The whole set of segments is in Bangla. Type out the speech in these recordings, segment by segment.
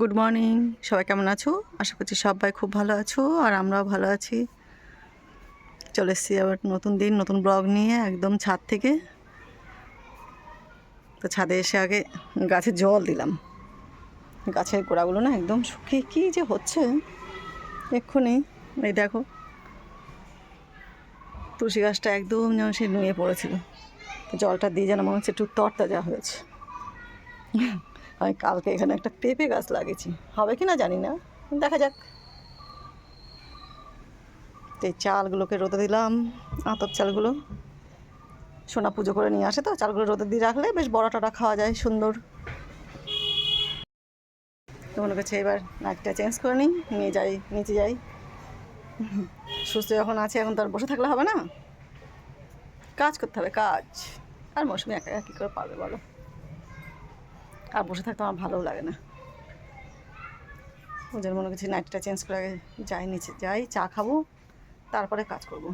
গুড মর্নিং সবাই কেমন আছো? আশা করছি সবাই খুব ভালো আছো, আর আমরাও ভালো আছি। চলে এসেছি আবার নতুন দিন, নতুন ব্লগ নিয়ে একদম ছাদ থেকে। তো ছাদে এসে আগে গাছে জল দিলাম। গাছের গোড়াগুলো না একদম শুকিয়ে কী যে হচ্ছে, এক্ষুনি। এই দেখো। তুলসী গাছটা একদম যেন সে নুয়ে পড়েছিল। জলটা দিয়ে যেন মনে হচ্ছে একটু তরতাজা হয়েছে। আমি কালকে এখানে একটা পেঁপে গাছ লাগিয়েছি। হবে কি না জানি না। দেখা যাক। তো চালগুলোকে রোদে দিলাম, আতপ চালগুলো। সোনা পুজো করে নিয়ে আসে তো, চালগুলো রোদে দিয়ে রাখলে বেশ বড় টটা খাওয়া যায়, সুন্দর। তো মনে করছে এবার নাচটা চেঞ্জ করে নিই, নিয়ে যাই, নিচে যাই। সুস্থ যখন আছে, এখন তো আর বসে থাকলে হবে না। কাজ করতে হবে, কাজ। আর মৌসুমি একা একা কী করে পারবে বলো? আর বসে থাকতে আমার ভালোও লাগে না। ওদের মনে করছি নাইটটা চেঞ্জ করে আগে যাই নিচে, যাই চা খাব, তারপরে কাজ করব।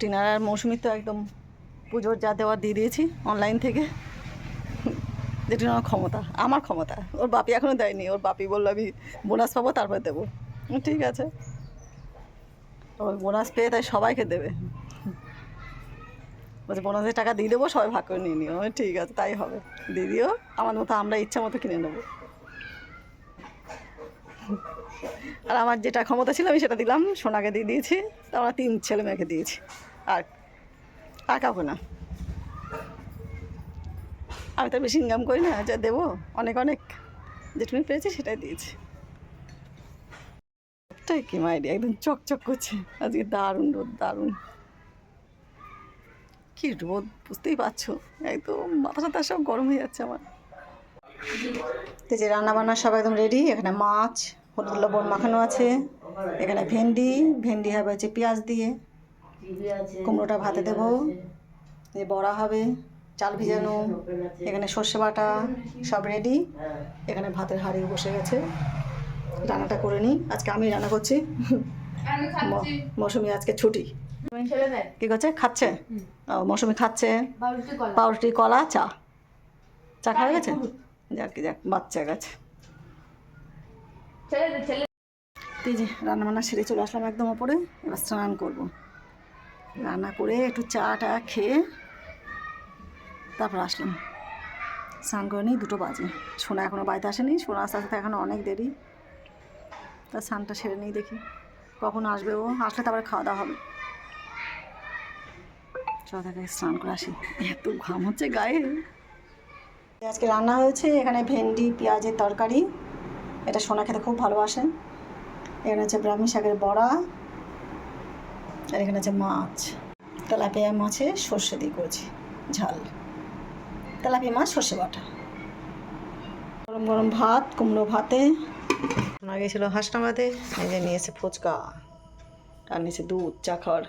টিনার আর মৌসুমির তো একদম পুজোর যা দেওয়ার দিয়ে দিয়েছি অনলাইন থেকে। যেটা আমার ক্ষমতা আমার ক্ষমতা। ওর বাপি এখনও দেয়নি, ওর বাপি বলল আমি বোনাস পাবো, তারপরে দেবো। ঠিক আছে। ওই বোনাস পেয়ে তাই সবাইকে দেবে। বলছে বোনাসের টাকা দিয়ে দেবো, সবাই ভাগ করে নিয়ে নিও। ঠিক আছে, তাই হবে। দিয়ে দিও, আমার মতো আমরা ইচ্ছা মতো কিনে নেব। আর আমার যেটা ক্ষমতা ছিল, আমি সেটা দিলাম, সোনাকে দিয়ে দিয়েছি তো আমরা তিন ছেলে মেয়েকে দিয়েছি। আর আর কাউকে না। আমি তো বেশি ইনকাম করি না, যা দেবো, অনেক অনেক। যেটুকুনি পেয়েছি সেটাই দিয়েছি। ওটাই কি মাইডি একদম চকচক করছে। আজকে দারুণ রোদ, দারুণ। কি রোদ, বুঝতেই পারছ? একদম মাথা সাথে সব গরম হয়ে যাচ্ছে আমার। তো রান্না বান্না সব একদম রেডি এখানে মাছ, হলুদ লবণ মাখানো আছে। এখানে ভেন্ডি ভেন্ডি হবে হচ্ছে পেঁয়াজ দিয়ে। কুমড়োটা ভাতে দেবো। যে বড়া হবে। চাল ভিজানো এখানে সর্ষে বাটা সব রেডি এখানে ভাতের হাঁড়ি বসে গেছে। রান্নাটা করে নিই। আজকে আমি রান্না করছি। মৌসুমি আজকে ছুটি। কী করছে? খাচ্ছে? মৌসুমি খাচ্ছে। পাউরুটি কলা। চা। চা খাওয়া গেছে? যাক কি যাক বাচ্চা গেছে। যে রান্না বান্না সেরে চলে আসলাম একদম ওপরে। এবার স্নান করব। রান্না করে একটু চাটা খেয়ে তারপর আসলাম। স্নান করে নিই, দুটো বাজে। সোনা এখনও বাড়িতে আসেনি, সোনা আস্তে আস্তে এখনও অনেক দেরি। তা স্নানটা সেরে নিই দেখি, কখন আসবে ও? আসলে তারপরে খাওয়া দাওয়া হবে। চল তাকে স্নান করে আসি। এত ঘাম হচ্ছে গায়ে। আজকে রান্না হয়েছে এখানে ভেন্ডি, পেঁয়াজের তরকারি। এটা সোনা খেতে খুব ভালোবাসে। এখানে হচ্ছে ব্রাহ্মী শাকের বড়া। আর এখানে আছে মাছ। তেলাপিয়া মাছে সর্ষে দিয়ে করেছি ঝাল। তেলাপিয়া মাছ সর্ষে বাটা। গরম গরম ভাত কুমড়ো ভাতে। শোনা গেছিল হাসনাবাদে এই যে নিয়েছে ফুচকা আর নিয়েছে দুধ চা খাওয়ার।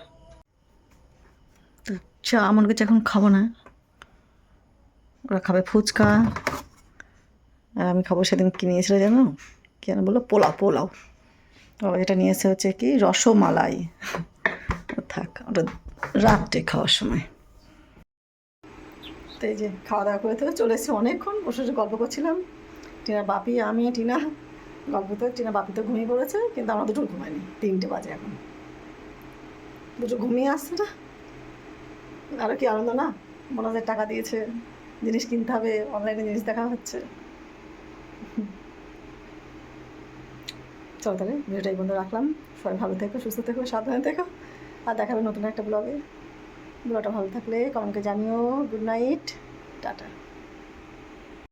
তো চা মনে করছে এখন খাব না। ওরা খাবে ফুচকা। আর আমি খাব সেদিন কি নিয়েছিল জানো? কেন বলল? পোলাও পোলাও। ও এটা নিয়ে এসে হচ্ছে কি রসমালাই। ও থাক ওটা রাত্রে খাওয়ার সময়। তো এই যে খাওয়া দাওয়া করে তো চলে এসেছি অনেকক্ষণ। বসে বসে গল্প করছিলাম। টিনার বাপি, আমি, টিনা, গল্প তো টিনা বাপি তো ঘুমিয়ে পড়েছে, কিন্তু আমরা দুটো ঘুমাইনি। তিনটে বাজে এখন। দুটো ঘুমিয়ে আসছে না? আরও কি আনন্দ না? হাজার টাকা দিয়েছে, জিনিস কিনতে হবে অনলাইনে জিনিস দেখা হচ্ছে। চলো তাহলে ভিডিওটা এই বন্ধু রাখলাম। সবাই ভালো থেকো, সুস্থ থেকো, সাবধানে থেকো। আর দেখাবে নতুন একটা ব্লগে ব্লগটা ভালো থাকলে কমেন্টকে জানিও গুড নাইট টাটা।